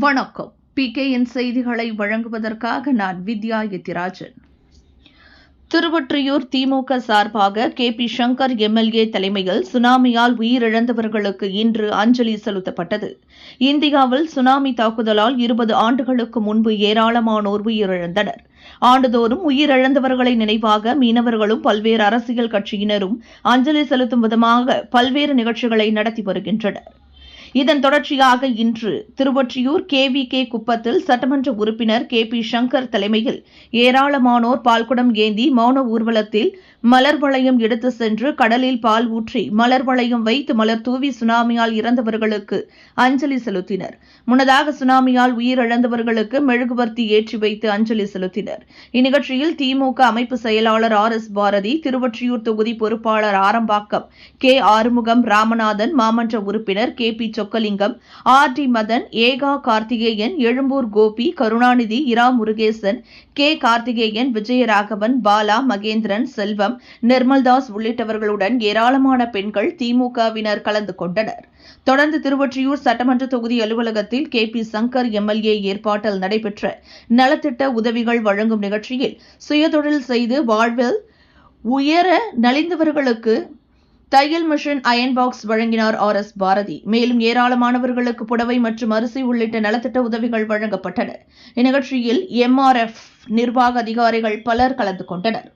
வணக்கம். பிகேஎன் செய்திகளை வழங்குவதற்காக நான் வித்யா எத்திராஜன். திருவொற்றியூர் திமுக சார்பாக கே. பி. சங்கர் எம்எல்ஏ தலைமையில் சுனாமியால் உயிரிழந்தவர்களுக்கு இன்று அஞ்சலி செலுத்தப்பட்டது. இந்தியாவில் சுனாமி தாக்குதலால் இருபது ஆண்டுகளுக்கு முன்பு ஏராளமானோர் உயிரிழந்தனர். ஆண்டுதோறும் உயிரிழந்தவர்களை நினைவாக மீனவர்களும் பல்வேறு அரசியல் கட்சியினரும் அஞ்சலி செலுத்தும் விதமாக பல்வேறு நிகழ்ச்சிகளை நடத்தி வருகின்றனர். இதன் தொடர்ச்சியாக இன்று திருவொற்றியூர் கேவி கே குப்பத்தில் சட்டமன்ற உறுப்பினர் கே பி சங்கர் தலைமையில் ஏராளமானோர் பால்குடம் ஏந்தி மௌன ஊர்வலத்தில் மலர் வளையம் எடுத்து சென்று கடலில் பால் ஊற்றி மலர் வளையம் வைத்து மலர் தூவி சுனாமியால் இறந்தவர்களுக்கு அஞ்சலி செலுத்தினர். முன்னதாக சுனாமியால் உயிரிழந்தவர்களுக்கு மெழுகுவர்த்தி ஏற்றி வைத்து அஞ்சலி செலுத்தினர். இந்நிகழ்ச்சியில் திமுக அமைப்பு செயலாளர் ஆர் எஸ் பாரதி திருவொற்றியூர் தொகுதி பொறுப்பாளர் ஆரம்பாக்கம் கே ஆறுமுகம் ராமநாதன் மாமன்ற உறுப்பினர் K P Chockalingam R D Madhan Eka Karthikeyan Egmore Gopi Karunanidhi Ira Murugesan K Karthikeyan Vijayaraghavan Bala Mahendran Selvam Nirmaldas உள்ளிட்டவர்களுடன் ஏராளமான பெண்கள் திமுகவினர் கலந்து கொண்டனர். தொடர்ந்து திருவொற்றியூர் சட்டமன்ற தொகுதி அலுவலகத்தில் கே பி சங்கர் எம்எல்ஏ ஏற்பாட்டில் நடைபெற்ற நலத்திட்ட உதவிகள் வழங்கும் நிகழ்ச்சியில் சுயதொழில் செய்து வாழ்வில் உயர நலிந்தவர்களுக்கு தையல் மிஷின் அயன் பாக்ஸ் வழங்கினார் ஆர் எஸ் பாரதி. மேலும் ஏராளமானவர்களுக்கு புடவை மற்றும் அரிசி உள்ளிட்ட நலத்திட்ட உதவிகள் வழங்கப்பட்டன. இந்நிகழ்ச்சியில் எம்ஆர்எஃப் நிர்வாக அதிகாரிகள் பலர் கலந்து கொண்டனர்.